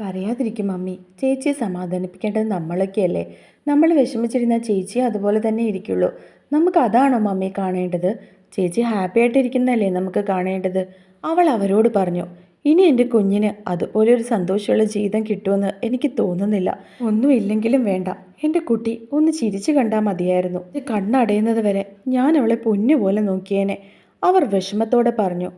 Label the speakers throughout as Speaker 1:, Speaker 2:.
Speaker 1: കരയാതിരിക്കും mummy. ചേച്ചിയെ സമാധാനിപ്പിക്കേണ്ടത് നമ്മളൊക്കെയല്ലേ? നമ്മൾ വിഷമിച്ചിരുന്ന ചേച്ചി അതുപോലെ തന്നെ ഇരിക്കുള്ളൂ. നമുക്ക് അതാണോ മമ്മി കാണേണ്ടത്? ചേച്ചി ഹാപ്പി ആയിട്ടിരിക്കുന്നതല്ലേ നമുക്ക് കാണേണ്ടത്? അവൾ അവരോട് പറഞ്ഞു ഇനി എന്റെ കുഞ്ഞിന് അതുപോലെ ഒരു സന്തോഷമുള്ള ജീവിതം കിട്ടുമെന്ന് എനിക്ക് തോന്നുന്നില്ല. ഒന്നുമില്ലെങ്കിലും വേണ്ട. എന്റെ കുട്ടി ഒന്ന് ചിരിച്ചു കണ്ടാൽ മതിയായിരുന്നു. കണ്ണടയുന്നത് വരെ ഞാൻ അവളെ പൊന്നുപോലെ നോക്കിയേനെ. അവർ വിഷമത്തോടെ പറഞ്ഞു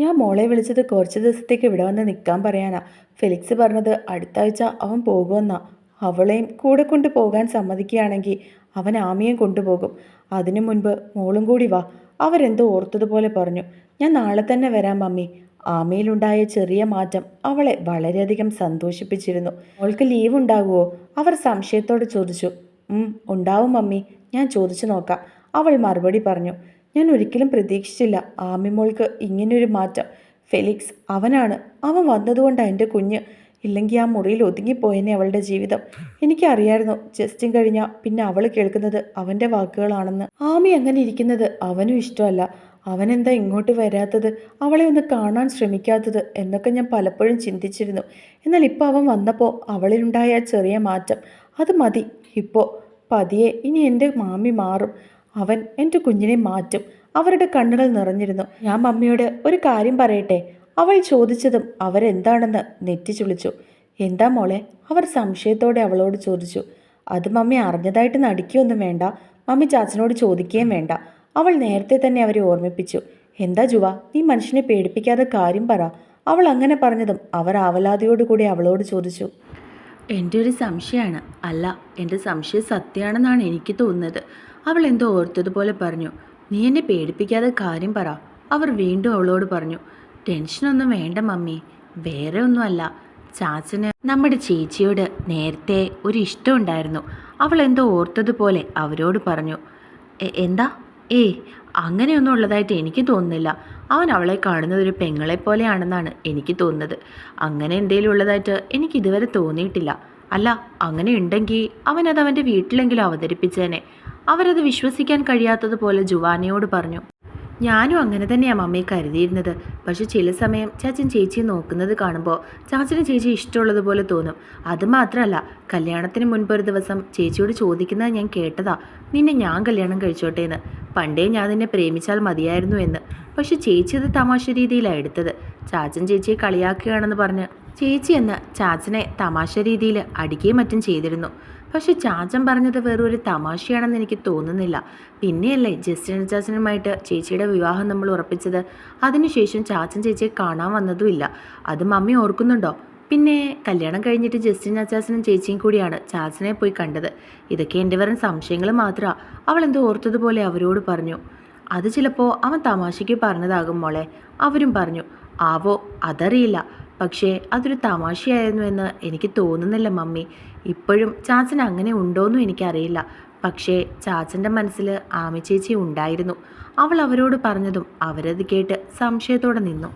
Speaker 1: ഞാൻ മോളെ വിളിച്ചത് കുറച്ച് ദിവസത്തേക്ക് ഇവിടെ വന്ന് നിൽക്കാൻ പറയാനാ. ഫെലിക്സ് പറഞ്ഞത് അടുത്ത ആഴ്ച അവൻ പോകുമെന്നാ. അവളെയും കൂടെ കൊണ്ട് പോകാൻ സമ്മതിക്കുകയാണെങ്കിൽ അവൻ ആമിയും കൊണ്ടുപോകും. അതിനു മുൻപ് മോളും കൂടി വാ. അവരെന്തോ ഓർത്തതുപോലെ പറഞ്ഞു. ഞാൻ നാളെ തന്നെ വരാം മമ്മി. ആമയിലുണ്ടായ ചെറിയ മാറ്റം അവളെ വളരെയധികം സന്തോഷിപ്പിച്ചിരുന്നു. അവൾക്ക് ലീവ് ഉണ്ടാകുമോ അവർ സംശയത്തോടെ ചോദിച്ചു. ഉം ഉണ്ടാവും മമ്മി. ഞാൻ ചോദിച്ചു നോക്കാം. അവൾ മറുപടി പറഞ്ഞു. ഞാൻ ഒരിക്കലും പ്രതീക്ഷിച്ചില്ല ആമിമോൾക്ക് ഇങ്ങനൊരു മാറ്റം. ഫെലിക്സ് അവനാണ്. അവൻ വന്നതുകൊണ്ടാണ് എന്റെ കുഞ്ഞ്. ഇല്ലെങ്കിൽ ആ മുറിയിൽ ഒതുങ്ങിപ്പോയനെ അവളുടെ ജീവിതം. എനിക്കറിയായിരുന്നു ജസ്റ്റിൻ കഴിഞ്ഞാൽ പിന്നെ അവൾ കേൾക്കുന്നത് അവന്റെ വാക്കുകളാണെന്ന്. ആമി അങ്ങനെ ഇരിക്കുന്നത് അവനും ഇഷ്ടമല്ല. അവനെന്താ ഇങ്ങോട്ട് വരാത്തത്? അവളെ ഒന്ന് കാണാൻ ശ്രമിക്കാത്തത് എന്നൊക്കെ ഞാൻ പലപ്പോഴും ചിന്തിച്ചിരുന്നു. എന്നാൽ ഇപ്പോൾ അവൻ വന്നപ്പോൾ അവളിലുണ്ടായ ചെറിയ മാറ്റം. അത് മതി. ഇപ്പോൾ പതിയെ ഇനി എന്റെ മാമി മാറും. അവൻ എന്റെ കുഞ്ഞിനെ മാറ്റും. അവരുടെ കണ്ണുകൾ നിറഞ്ഞിരുന്നു. ഞാൻ മമ്മിയോട് ഒരു കാര്യം പറയട്ടെ? അവൾ ചോദിച്ചതും അവരെന്താണെന്ന് നെറ്റിച്ചുളിച്ചു എന്താ മോളെ? അവർ സംശയത്തോടെ അവളോട് ചോദിച്ചു. അത് മമ്മി അറിഞ്ഞതായിട്ട് നടിക്കുകയൊന്നും വേണ്ട. മമ്മി ചാച്ചനോട് ചോദിക്കുകയും വേണ്ട. അവൾ നേരത്തെ തന്നെ അവരെ ഓർമ്മിപ്പിച്ചു. എന്താ ജുവ നീ മനുഷ്യനെ പേടിപ്പിക്കാതെ കാര്യം പറ. അവൾ അങ്ങനെ പറഞ്ഞതും അവർ ആവലാതിയോടുകൂടി അവളോട് ചോദിച്ചു. എന്റെ ഒരു സംശയമാണ് അല്ല എന്റെ സംശയം സത്യമാണെന്നാണ് എനിക്ക് തോന്നുന്നത്. അവൾ എന്തോ ഓർത്തതുപോലെ പറഞ്ഞു. നീ എന്നെ പേടിപ്പിക്കാതെ കാര്യം പറ അവർ വീണ്ടും അവളോട് പറഞ്ഞു. ടെൻഷനൊന്നും വേണ്ട മമ്മി. വേറെ ഒന്നുമല്ല. ചാച്ചന് നമ്മുടെ ചേച്ചിയോട് നേരത്തെ ഒരു ഇഷ്ടം ഉണ്ടായിരുന്നു. അവൾ എന്തോ ഓർത്തതുപോലെ അവരോട് പറഞ്ഞു. "എ- എന്താ? ഏയ് അങ്ങനെയൊന്നും ഉള്ളതായിട്ട് എനിക്ക് തോന്നുന്നില്ല. അവൻ അവളെ കാണുന്നത് ഒരു പെങ്ങളെ പോലെയാണെന്നാണ് എനിക്ക് തോന്നുന്നത്. അങ്ങനെ എന്തെങ്കിലും ഉള്ളതായിട്ട് എനിക്ക് ഇതുവരെ തോന്നിയിട്ടില്ല. അല്ല അങ്ങനെ ഉണ്ടെങ്കിൽ അവനത് അവന്റെ വീട്ടിലെങ്കിലും അവതരിപ്പിച്ചേനെ. അവരത് വിശ്വസിക്കാൻ കഴിയാത്തതുപോലെ ജുവാനയോട് പറഞ്ഞു ഞാനും അങ്ങനെ തന്നെയാണ് മമ്മയെ കരുതിയിരുന്നത്. പക്ഷെ ചില സമയം ചാച്ചൻ ചേച്ചിയെ നോക്കുന്നത് കാണുമ്പോൾ ചാച്ചന് ചേച്ചി ഇഷ്ടമുള്ളതുപോലെ തോന്നും. അത് മാത്രമല്ല കല്യാണത്തിന് മുൻപ് ഒരു ദിവസം ചേച്ചിയോട് ചോദിക്കുന്നത് ഞാൻ കേട്ടതാ നിന്നെ ഞാൻ കല്യാണം കഴിച്ചോട്ടെ എന്ന്. പണ്ടേ ഞാൻ നിന്നെ പ്രേമിച്ചാൽ മതിയായിരുന്നു എന്ന്. പക്ഷെ ചേച്ചി അത് തമാശ രീതിയിലാണ് എടുത്തത്. ചാച്ചൻ ചേച്ചിയെ കളിയാക്കുകയാണെന്ന് പറഞ്ഞ് ചേച്ചി എന്ന് ചാച്ചനെ തമാശ രീതിയിൽ അടിക്കുകയും മറ്റും ചെയ്തിരുന്നു. പക്ഷെ ചാച്ചൻ പറഞ്ഞത് വെറും ഒരു തമാശയാണെന്ന് എനിക്ക് തോന്നുന്നില്ല. പിന്നെയല്ലേ ജസ്റ്റിൻ ചാച്ചനുമായിട്ട് ചേച്ചിയുടെ വിവാഹം നമ്മൾ ഉറപ്പിച്ചത്. അതിനുശേഷം ചാച്ചൻ ചേച്ചിയെ കാണാൻ വന്നതുമില്ല. അത് മമ്മി ഓർക്കുന്നുണ്ടോ? പിന്നെ കല്യാണം കഴിഞ്ഞിട്ട് ജസ്റ്റിൻ അച്ചാസനും ചേച്ചിയും കൂടിയാണ് ചാച്ചനെ പോയി കണ്ടത്. ഇതൊക്കെ എന്റെ വെറും സംശയങ്ങൾ മാത്രമാണ് അവൾ എന്തോ ഓർത്തതുപോലെ അവരോട് പറഞ്ഞു. അത് ചിലപ്പോൾ അവൻ തമാശയ്ക്ക് പറഞ്ഞതാകും മോളെ. അവരും പറഞ്ഞു ആവോ അതറിയില്ല. പക്ഷേ അതൊരു തമാശയായിരുന്നു എന്ന് എനിക്ക് തോന്നുന്നില്ല മമ്മി. ഇപ്പോഴും ചാച്ചൻ അങ്ങനെ ഉണ്ടോയെന്നും എനിക്കറിയില്ല. പക്ഷേ ചാച്ചന്റെ മനസ്സിൽ ആമി ചേച്ചി ഉണ്ടായിരുന്നു. അവൾ അവരോട് പറഞ്ഞതും അവരത് കേട്ട് സംശയത്തോടെ നിന്നു.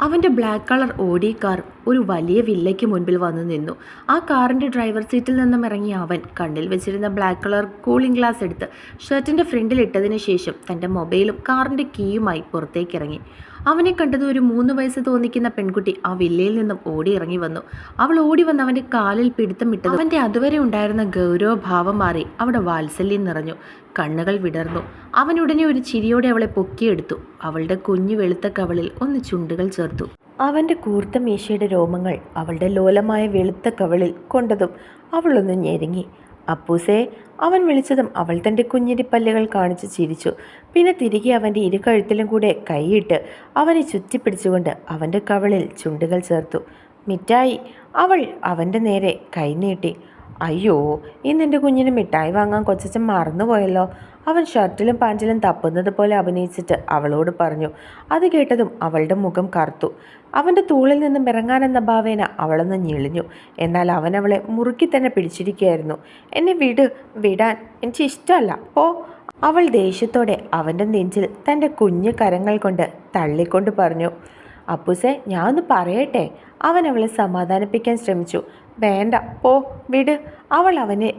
Speaker 1: അവന്റെ ബ്ലാക്ക് കളർ ഓടി കാർ ഒരു വലിയ വില്ലയ്ക്ക് മുൻപിൽ വന്നു നിന്നു. ആ കാറിന്റെ ഡ്രൈവർ സീറ്റിൽ നിന്നും ഇറങ്ങിയ അവൻ കണ്ണിൽ വെച്ചിരുന്ന ബ്ലാക്ക് കളർ കൂളിംഗ് ഗ്ലാസ് എടുത്ത് ഷർട്ടിന്റെ ഫ്രണ്ടിൽ ഇട്ടതിന് ശേഷം തന്റെ മൊബൈലും കാറിന്റെ കീയുമായി പുറത്തേക്ക് ഇറങ്ങി. അവനെ കണ്ടത് ഒരു മൂന്ന് വയസ്സ് തോന്നിക്കുന്ന പെൺകുട്ടി ആ വില്ലയിൽ നിന്നും ഓടി ഇറങ്ങി വന്നു. അവൾ ഓടി വന്ന് അവന്റെ കാലിൽ പിടുത്തം ഇട്ടത് അവന്റെ അതുവരെ ഉണ്ടായിരുന്ന ഗൗരവഭാവം മാറി അവിടെ വാത്സല്യം നിറഞ്ഞു. കണ്ണുകൾ വിടർന്നു. അവൻ ഉടനെ ഒരു ചിരിയോടെ അവളെ പൊക്കിയെടുത്തു. അവളുടെ കുഞ്ഞു വെളുത്ത കവളിൽ ഒന്ന് ചുണ്ടുകൾ ചേർത്തു. അവന്റെ കൂർത്ത മീശയുടെ രോമങ്ങൾ അവളുടെ ലോലമായ വെളുത്ത കവളിൽ കൊണ്ടതും അവളൊന്ന് ഞെരുങ്ങി. അപ്പൂസേ അവൻ വിളിച്ചതും അവൾ തന്റെ കുഞ്ഞിരിപ്പല്ലുകൾ കാണിച്ച് ചിരിച്ചു. പിന്നെ തിരികെ അവന്റെ ഇരുകഴുത്തിലും കൂടെ കൈയിട്ട് അവനെ ചുറ്റിപ്പിടിച്ചുകൊണ്ട് അവന്റെ കവളിൽ ചുണ്ടുകൾ ചേർത്തു. മിറ്റായി അവൾ അവന്റെ നേരെ കൈ നീട്ടി. അയ്യോ ഇന്ന് എന്റെ കുഞ്ഞിന് മിഠായി വാങ്ങാൻ കൊച്ചച്ചൻ മറന്നുപോയല്ലോ. അവൻ ഷർട്ടിലും പാന്റിലും തപ്പുന്നത് പോലെ അഭിനയിച്ചിട്ട് അവളോട് പറഞ്ഞു. അത് കേട്ടതും അവളുടെ മുഖം കറുത്തു. അവന്റെ തൂളിൽ നിന്നും ഇറങ്ങാനെന്ന ഭാവേന അവളൊന്ന് ഞെളിഞ്ഞു. എന്നാൽ അവൻ അവളെ മുറുക്കി തന്നെ പിടിച്ചിരിക്കുകയായിരുന്നു. എന്നെ വിട് വിടാൻ. എനിക്ക് ഇഷ്ടമല്ല. പോ. അവൾ ദേഷ്യത്തോടെ അവന്റെ നെഞ്ചിൽ തന്റെ കുഞ്ഞു കരങ്ങൾ കൊണ്ട് തള്ളിക്കൊണ്ട് പറഞ്ഞു. അപ്പൂസെ ഞാൻ ഒന്ന് പറയട്ടെ? അവൻ അവളെ സമാധാനിപ്പിക്കാൻ ശ്രമിച്ചു. വേണ്ട പോ വിട്. അവൾ അവനെ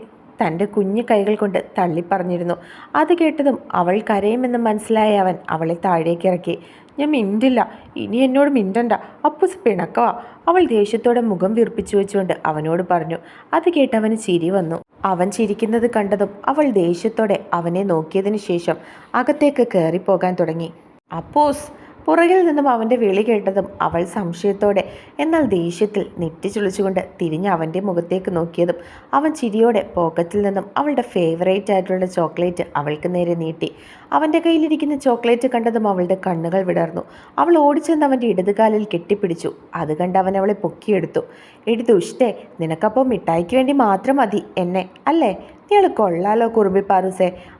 Speaker 1: തന്റെ കുഞ്ഞു കൈകൾ കൊണ്ട് തള്ളിപ്പറഞ്ഞിരുന്നു. അത് കേട്ടതും അവൾ കരയുമെന്ന് മനസ്സിലായ അവൻ അവളെ താഴേക്ക് ഇറക്കി. ഞാൻ മിണ്ടില്ല. ഇനി എന്നോട് മിണ്ടണ്ട. അപ്പൂസ് പിണക്കവാ. അവൾ ദേഷ്യത്തോടെ മുഖം വീർപ്പിച്ചു വെച്ചുകൊണ്ട് അവനോട് പറഞ്ഞു. അത് കേട്ടവന് ചിരി വന്നു. അവൻ ചിരിക്കുന്നത് കണ്ടതും അവൾ ദേഷ്യത്തോടെ അവനെ നോക്കിയതിനു ശേഷം അകത്തേക്ക് കയറിപ്പോകാൻ തുടങ്ങി. അപ്പൂസ് പുറകിൽ നിന്നും അവന്റെ വിളി കേട്ടതും അവൾ സംശയത്തോടെ എന്നാൽ ദേഷ്യത്തിൽ നെറ്റി ചുളിച്ചുകൊണ്ട് തിരിഞ്ഞ് അവന്റെ മുഖത്തേക്ക് നോക്കിയതും അവൻ ചിരിയോടെ പോക്കറ്റിൽ നിന്നും അവളുടെ ഫേവറേറ്റ് ആയിട്ടുള്ള ചോക്ലേറ്റ് അവൾക്ക് നേരെ നീട്ടി. അവന്റെ കയ്യിലിരിക്കുന്ന ചോക്ലേറ്റ് കണ്ടതും അവളുടെ കണ്ണുകൾ വിടർന്നു. അവൾ ഓടിച്ചെന്ന് അവന്റെ ഇടതുകാലിൽ കെട്ടിപ്പിടിച്ചു. അത് കണ്ട് അവൻ അവളെ പൊക്കിയെടുത്തു. എടുത്തു ഇഷ്ടേ നിനക്കപ്പോൾ മിഠായിക്ക് വേണ്ടി മാത്രം മതി എന്നെ അല്ലേ? നീൾ കൊള്ളാലോ കുറുമ്പി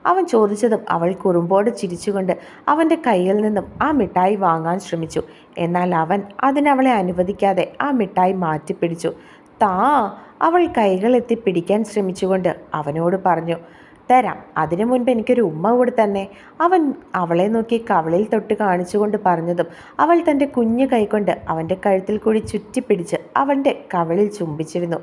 Speaker 1: അവൻ ചോദിച്ചതും അവൾ കുറുമ്പോട് ചിരിച്ചുകൊണ്ട് അവന്റെ കയ്യിൽ നിന്നും ആ മിഠായി വാങ്ങാൻ ശ്രമിച്ചു. എന്നാൽ അവൻ അതിനവളെ അനുവദിക്കാതെ ആ മിഠായി മാറ്റിപ്പിടിച്ചു. താ അവൾ കൈകളെത്തി പിടിക്കാൻ ശ്രമിച്ചുകൊണ്ട് അവനോട് പറഞ്ഞു തരാം അതിനു മുൻപ് എനിക്കൊരു ഉമ്മ കൂടി തന്നെ. അവൻ അവളെ നോക്കി കവളിൽ തൊട്ട് കാണിച്ചുകൊണ്ട് പറഞ്ഞതും അവൾ തന്റെ കുഞ്ഞു കൈകൊണ്ട് അവന്റെ കഴുത്തിൽ കൂടി ചുറ്റിപ്പിടിച്ച് അവന്റെ കവളിൽ ചുംബിച്ചിരുന്നു.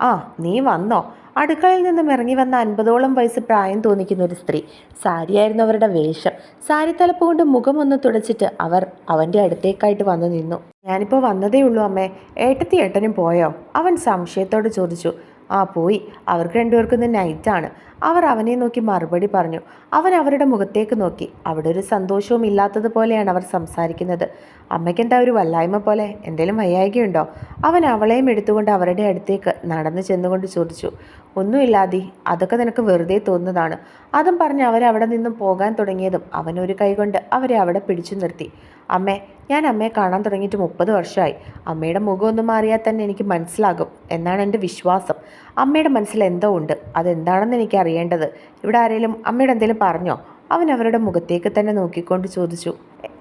Speaker 1: ആ നീ വന്നോ. അടുക്കളയിൽ നിന്നും ഇറങ്ങി വന്ന അൻപതോളം വയസ്സ് പ്രായം തോന്നിക്കുന്ന ഒരു സ്ത്രീ. സാരിയായിരുന്നു അവരുടെ വേഷം. സാരി തലപ്പ് കൊണ്ട് മുഖം ഒന്ന് തുടച്ചിട്ട് അവർ അവന്റെ അടുത്തേക്കായിട്ട് വന്നു നിന്നു. ഞാനിപ്പോൾ വന്നതേ ഉള്ളൂ അമ്മേ. ഏട്ടത്തി ഏട്ടനും പോയോ? അവൻ സംശയത്തോട് ചോദിച്ചു. ആ പോയി. അവർക്ക് രണ്ടുപേർക്കും ഇന്ന് നൈറ്റാണ് അവർ അവനെ നോക്കി മറുപടി പറഞ്ഞു. അവൻ അവരുടെ മുഖത്തേക്ക് നോക്കി. അവിടെ ഒരു സന്തോഷവും ഇല്ലാത്തതുപോലെയാണ് അവർ സംസാരിക്കുന്നത്. അമ്മയ്ക്ക് എന്താ ഒരു വല്ലായ്മ പോലെ? എന്തെങ്കിലും വയ്യായികയുണ്ടോ? അവൻ അവളെയും എടുത്തുകൊണ്ട് അവരുടെ അടുത്തേക്ക് നടന്നു ചെന്നുകൊണ്ട് ചോദിച്ചു. ഒന്നുമില്ലാതി അതൊക്കെ നിനക്ക് വെറുതെ തോന്നുന്നതാണ്. അതും പറഞ്ഞ് അവരവിടെ നിന്നും പോകാൻ തുടങ്ങിയതും അവൻ ഒരു കൈകൊണ്ട് അവരെ അവിടെ പിടിച്ചു നിർത്തി. അമ്മേ ഞാൻ അമ്മയെ കാണാൻ തുടങ്ങിയിട്ട് മുപ്പത് വർഷമായി. അമ്മയുടെ മുഖമൊന്നും മാറിയാൽ തന്നെ എനിക്ക് മനസ്സിലാകും. എന്നാണ് എന്റെ വിശ്വാസം. അമ്മയുടെ മനസ്സിൽ എന്തോ ഉണ്ട്. അതെന്താണെന്ന് എനിക്ക് അറിയേണ്ടത്. ഇവിടെ ആരെങ്കിലും അമ്മയുടെ എന്തെങ്കിലും പറഞ്ഞോ? അവൻ അവരുടെ മുഖത്തേക്ക് തന്നെ നോക്കിക്കൊണ്ട് ചോദിച്ചു.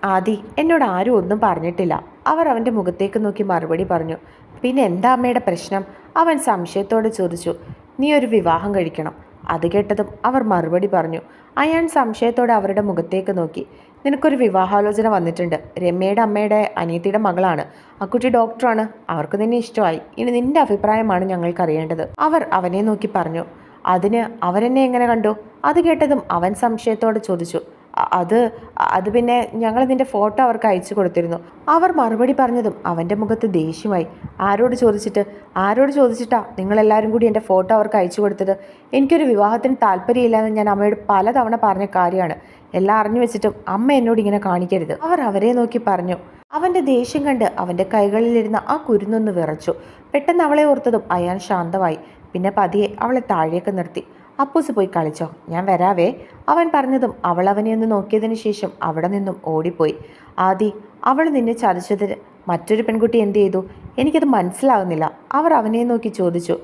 Speaker 1: ആദി എന്നോട് ആരും ഒന്നും പറഞ്ഞിട്ടില്ല. അവർ അവന്റെ മുഖത്തേക്ക് നോക്കി മറുപടി പറഞ്ഞു. പിന്നെ എന്താ അമ്മയുടെ പ്രശ്നം? അവൻ സംശയത്തോടെ ചോദിച്ചു. നീ ഒരു വിവാഹം കഴിക്കണം. അത് കേട്ടതും അവർ മറുപടി പറഞ്ഞു. അയാൻ സംശയത്തോടെ അവരുടെ മുഖത്തേക്ക് നോക്കി. നിനക്കൊരു വിവാഹാലോചന വന്നിട്ടുണ്ട്. രമ്യയുടെ അമ്മയുടെ അനിയത്തിയുടെ മകളാണ്. അക്കുട്ടി കുട്ടി ഡോക്ടറാണ്. അവർക്ക് നിന്നെ ഇഷ്ടമായി. ഇനി നിന്റെ അഭിപ്രായമാണ് ഞങ്ങൾക്ക് അറിയേണ്ടത്. അവർ അവനെ നോക്കി പറഞ്ഞു. അതിന് അവരെന്നെ എങ്ങനെ കണ്ടു? അത് കേട്ടതും അവൻ സംശയത്തോടെ ചോദിച്ചു. "അ- അത് അത് പിന്നെ ഞങ്ങൾ ഇതിന്റെ ഫോട്ടോ അവർക്ക് അയച്ചു കൊടുത്തിരുന്നു. അവർ മറുപടി പറഞ്ഞതും അവന്റെ മുഖത്ത് ദേഷ്യമായി. ആരോട് ചോദിച്ചിട്ട്? ആരോട് ചോദിച്ചിട്ടാ നിങ്ങളെല്ലാവരും കൂടി എന്റെ ഫോട്ടോ അവർക്ക് അയച്ചു കൊടുത്തത്? എനിക്കൊരു വിവാഹത്തിന് താല്പര്യമില്ലെന്ന് ഞാൻ അമ്മയോട് പലതവണ പറഞ്ഞ കാര്യമാണ്. എല്ലാം അറിഞ്ഞു വെച്ചിട്ടും അമ്മ എന്നോട് ഇങ്ങനെ കാണിക്കരുത്. അവർ അവരെ നോക്കി പറഞ്ഞു. അവന്റെ ദേഷ്യം കണ്ട് അവന്റെ കൈകളിലിരുന്ന ആ കുരുന്നൊന്ന് വിറച്ചു. പെട്ടെന്ന് അവളെ ഓർത്തതും അയാൾ ശാന്തമായി. പിന്നെ പതിയെ അവളെ താഴേക്ക് നിർത്തി. അപ്പൂസ് പോയി കളിച്ചോ. ഞാൻ വരാവേ. അവൻ പറഞ്ഞതും അവൾ അവനെ ഒന്ന് നോക്കിയതിന് ശേഷം അവിടെ നിന്നും ഓടിപ്പോയി. ആദി അവൾ നിന്നെ ചതിച്ചതിന് മറ്റൊരു പെൺകുട്ടി എന്ത് ചെയ്തു? എനിക്കത് മനസ്സിലാകുന്നില്ല അവർ അവനെ നോക്കി ചോദിച്ചു.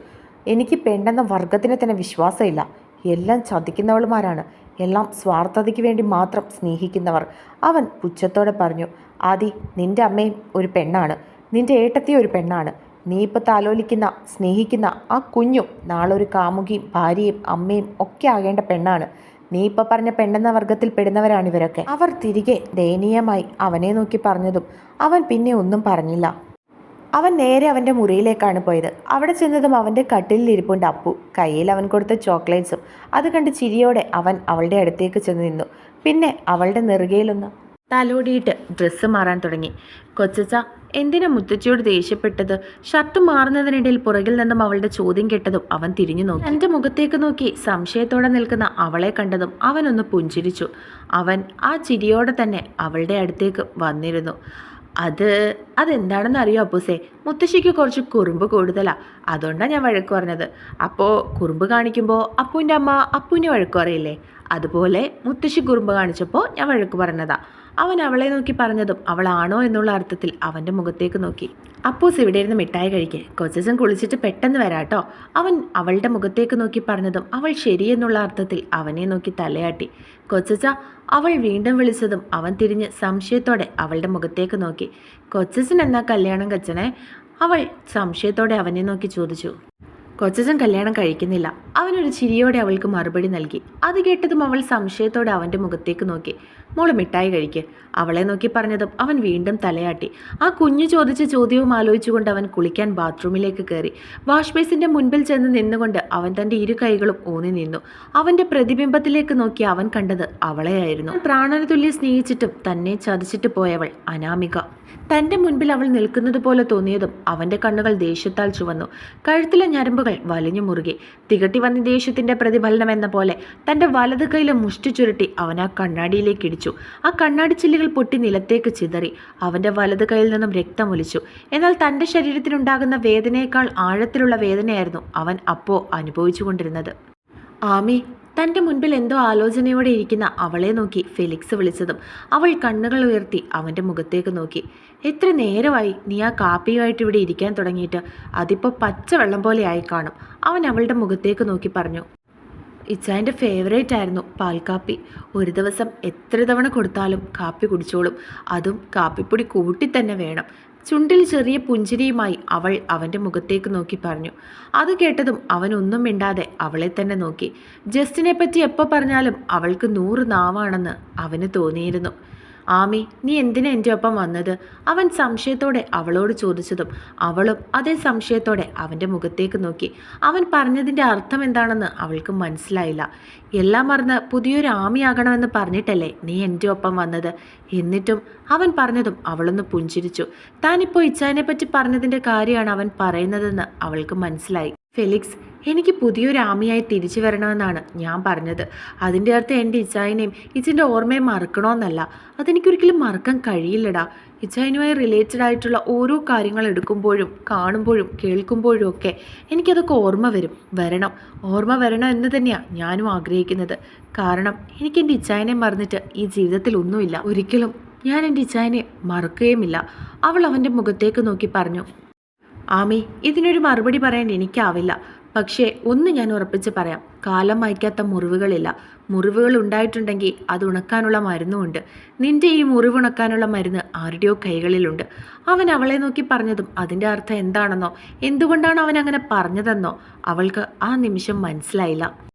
Speaker 1: എനിക്ക് പെണ്ണെന്ന വർഗത്തിനെ തന്നെ വിശ്വാസമില്ല. എല്ലാം ചതിക്കുന്നവളുമാരാണ്. എല്ലാം സ്വാർത്ഥതയ്ക്ക് വേണ്ടി മാത്രം സ്നേഹിക്കുന്നവർ. അവൻ പുച്ഛത്തോടെ പറഞ്ഞു ആദി നിന്റെ അമ്മയും ഒരു പെണ്ണാണ്. നിന്റെ ഏട്ടത്തിയും ഒരു പെണ്ണാണ്. നീ ഇപ്പോൾ താലോലിക്കുന്ന സ്നേഹിക്കുന്ന ആ കുഞ്ഞും നാളെ ഒരു കാമുകിയും ഭാര്യയും അമ്മയും ഒക്കെ ആകേണ്ട പെണ്ണാണ്. നീ ഇപ്പോൾ പറഞ്ഞ പെണ്ണെന്ന വർഗത്തിൽ പെടുന്നവരാണ് ഇവരൊക്കെ. അവർ തിരികെ ദയനീയമായി അവനെ നോക്കി പറഞ്ഞതും അവൻ പിന്നെ ഒന്നും പറഞ്ഞില്ല. അവൻ നേരെ അവന്റെ മുറിയിലേക്കാണ് പോയത്. അവിടെ ചെന്നതും അവന്റെ കട്ടിലിൽ ഇരിപ്പുണ്ട് അപ്പു. കയ്യിൽ അവൻ കൊടുത്ത ചോക്ലേറ്റ്സും. അത് കണ്ട് ചിരിയോടെ അവൻ അവളുടെ അടുത്തേക്ക് ചെന്ന് നിന്നു. പിന്നെ അവളുടെ നെറുകയിലൊന്ന് തലോടിയിട്ട് ഡ്രസ്സ് മാറാൻ തുടങ്ങി. കൊച്ചച്ച എന്തിനാ മുത്തച്ഛയോട് ദേഷ്യപ്പെട്ടത്? ഷർട്ട് മാറുന്നതിനിടയിൽ പുറകിൽ നിന്നും അവളുടെ ചോദ്യം കേട്ടതും അവൻ തിരിഞ്ഞു നോക്കി. എന്റെ മുഖത്തേക്ക് നോക്കി സംശയത്തോടെ നിൽക്കുന്ന അവളെ കണ്ടതും അവനൊന്ന് പുഞ്ചിരിച്ചു. അവൻ ആ ചിരിയോടെ തന്നെ അവളുടെ അടുത്തേക്ക് വന്നിരുന്നു. അത് അതെന്താണെന്ന് അറിയോ അപ്പൂസേ? മുത്തശ്ശിക്ക് കുറച്ച് കുറുമ്പ് കൂടുതലാ. അതുകൊണ്ടാണ് ഞാൻ വഴക്ക് പറഞ്ഞത്. അപ്പോൾ കുറുമ്പ് കാണിക്കുമ്പോൾ അപ്പൂന്റെ അമ്മ അപ്പൂനെ വഴക്ക് പറയില്ലേ? അതുപോലെ മുത്തശ്ശി കുറുമ്പ് കാണിച്ചപ്പോൾ ഞാൻ വഴക്ക് പറഞ്ഞതാ. അവൻ അവളെ നോക്കി പറഞ്ഞതും അവളാണോ എന്നുള്ള അർത്ഥത്തിൽ അവന്റെ മുഖത്തേക്ക് നോക്കി. അപ്പൂസ് ഇവിടെ ഇരുന്ന് മിഠായി കഴിക്കേ. കൊച്ചച്ചൻ കുളിച്ചിട്ട് പെട്ടെന്ന് വരാട്ടോ. അവൻ അവളുടെ മുഖത്തേക്ക് നോക്കി പറഞ്ഞതും അവൾ ശരിയെന്നുള്ള അർത്ഥത്തിൽ അവനെ നോക്കി തലയാട്ടി. കൊച്ചച്ച അവൾ വീണ്ടും വിളിച്ചതും അവൻ തിരിഞ്ഞ് സംശയത്തോടെ അവളുടെ മുഖത്തേക്ക് നോക്കി. കൊച്ചച്ചൻ എന്നാ കല്യാണം കച്ചനെ? അവൾ സംശയത്തോടെ അവനെ നോക്കി ചോദിച്ചു. കൊച്ചച്ചൻ കല്യാണം കഴിക്കുന്നില്ല. അവനൊരു ചിരിയോടെ അവൾക്ക് മറുപടി നൽകി. അത് കേട്ടതും അവൾ സംശയത്തോടെ അവന്റെ മുഖത്തേക്ക് നോക്കി. മോൾ മിഠായി കഴിക്ക്. അവളെ നോക്കി പറഞ്ഞതും അവൻ വീണ്ടും തലയാട്ടി. ആ കുഞ്ഞു ചോദിച്ച ചോദ്യവും ആലോചിച്ചുകൊണ്ട് അവൻ കുളിക്കാൻ ബാത്റൂമിലേക്ക് കയറി. വാഷ്ബേസിന്റെ മുൻപിൽ ചെന്ന് നിന്നുകൊണ്ട് അവൻ തന്റെ ഇരു കൈകളും ഊന്നി നിന്നു. അവന്റെ പ്രതിബിംബത്തിലേക്ക് നോക്കി അവൻ കണ്ടത് അവളെയായിരുന്നു. പ്രാണന തുല്യ സ്നേഹിച്ചിട്ടും തന്നെ ചതിച്ചിട്ട് പോയവൾ അനാമിക. തന്റെ മുൻപിൽ അവൾ നിൽക്കുന്നത് പോലെ തോന്നിയതും അവന്റെ കണ്ണുകൾ ദേഷ്യത്താൽ ചുവന്നു. കഴുത്തിലെ ഞരമ്പുകൾ വലിഞ്ഞു മുറുകി. തികട്ടി വന്ന ദേഷ്യത്തിന്റെ പ്രതിഫലനം എന്ന പോലെ തന്റെ വലത് കൈയിലെ മുഷ്ടി ചുരുട്ടി അവൻ ആ കണ്ണാടിയിലേക്ക് ഇടിച്ചു. ആ കണ്ണാടി ചില്ലുകൾ പൊട്ടി നിലത്തേക്ക് ചിതറി. അവന്റെ വലത് കൈയിൽ നിന്നും രക്തമൊലിച്ചു എന്നാൽ തന്റെ ശരീരത്തിനുണ്ടാകുന്ന വേദനയേക്കാൾ ആഴത്തിലുള്ള വേദനയായിരുന്നു അവൻ അപ്പോൾ അനുഭവിച്ചുകൊണ്ടിരുന്നത്. ആമി തന്റെ മുൻപിൽ എന്തോ ആലോചനയോടെ ഇരിക്കുന്ന അവളെ നോക്കി ഫെലിക്സ് വിളിച്ചതും അവൾ കണ്ണുകൾ ഉയർത്തി അവന്റെ മുഖത്തേക്ക് നോക്കി. എത്ര നേരമായി നീ ആ കാപ്പിയുമായിട്ട് ഇവിടെ ഇരിക്കാൻ തുടങ്ങിയിട്ട്? അതിപ്പോൾ പച്ചവെള്ളം പോലെ ആയി കാണും അവൻ അവളുടെ മുഖത്തേക്ക് നോക്കി പറഞ്ഞു. ഇച്ചായന്റെ ഫേവറേറ്റ് ആയിരുന്നു പാൽക്കാപ്പി ഒരു ദിവസം എത്ര തവണ കൊടുത്താലും കാപ്പി കുടിച്ചോളും. അതും കാപ്പിപ്പൊടി കൂട്ടി തന്നെ വേണം. ചുണ്ടിൽ ചെറിയ പുഞ്ചിരിയുമായി അവൾ അവന്റെ മുഖത്തേക്ക് നോക്കി പറഞ്ഞു. അത് കേട്ടതും അവൻ ഒന്നും മിണ്ടാതെ അവളെ തന്നെ നോക്കി. ജസ്റ്റിനെ പറ്റി എപ്പോൾ പറഞ്ഞാലും അവൾക്ക് നൂറ് നാവാണെന്ന് അവന് തോന്നിയിരുന്നു. ആമി നീ എന്തിനാ എന്റെ ഒപ്പം വന്നത്? അവൻ സംശയത്തോടെ അവളോട് ചോദിച്ചതും അവളും അതേ സംശയത്തോടെ അവന്റെ മുഖത്തേക്ക് നോക്കി. അവൻ പറഞ്ഞതിന്റെ അർത്ഥം എന്താണെന്ന് അവൾക്ക് മനസ്സിലായില്ല. എല്ലാം മറന്ന് പുതിയൊരു ആമിയാകണമെന്ന് പറഞ്ഞിട്ടല്ലേ നീ എന്റെ ഒപ്പം വന്നത്? എന്നിട്ടും അവൻ പറഞ്ഞതും അവളൊന്ന് പുഞ്ചിരിച്ചു. താനിപ്പോൾ ഇച്ചാനെ പറ്റി പറഞ്ഞതിന്റെ കാര്യമാണ് അവൻ പറയുന്നതെന്ന് അവൾക്ക് മനസ്സിലായി. ഫെലിക്സ് എനിക്ക് പുതിയൊരു ആമിയായി തിരിച്ചു വരണമെന്നാണ് ഞാൻ പറഞ്ഞത്. അതിന്റെ അർത്ഥം എന്റെ ഇച്ചായനെയും ഇച്ചിന്റെ ഓർമ്മയെ മറക്കണമെന്നല്ല. അതെനിക്കൊരിക്കലും മറക്കാൻ കഴിയില്ലടാ. ഇച്ചായനുമായി റിലേറ്റഡ് ആയിട്ടുള്ള ഓരോ കാര്യങ്ങൾ എടുക്കുമ്പോഴും കാണുമ്പോഴും കേൾക്കുമ്പോഴും ഒക്കെ എനിക്കതൊക്കെ ഓർമ്മ വരും. വരണം. ഓർമ്മ വരണം എന്ന് തന്നെയാണ് ഞാനും ആഗ്രഹിക്കുന്നത്. കാരണം എനിക്ക് എന്റെ ഇച്ചായനെ മറന്നിട്ട് ഈ ജീവിതത്തിൽ ഒന്നുമില്ല. ഒരിക്കലും ഞാൻ എന്റെ ഇച്ചായനെ മറക്കുകയുമില്ല. അവൾ അവന്റെ മുഖത്തേക്ക് നോക്കി പറഞ്ഞു ആമി ഇതിനൊരു മറുപടി പറയാൻ എനിക്കാവില്ല. പക്ഷേ ഒന്ന് ഞാൻ ഉറപ്പിച്ച് പറയാം. കാലം മായ്ക്കാത്ത മുറിവുകളില്ല. മുറിവുകൾ ഉണ്ടായിട്ടുണ്ടെങ്കിൽ അത് ഉണക്കാനുള്ള മരുന്നുമുണ്ട്. നിന്റെ ഈ മുറിവുണക്കാനുള്ള മരുന്ന് ആരുടെയോ കൈകളിലുണ്ട്. അവൻ അവളെ നോക്കി പറഞ്ഞതും അതിന്റെ അർത്ഥം എന്താണെന്നോ? എന്തുകൊണ്ടാണ് അവൻ അങ്ങനെ പറഞ്ഞതെന്നോ? അവൾക്ക് ആ നിമിഷം മനസ്സിലായില്ല.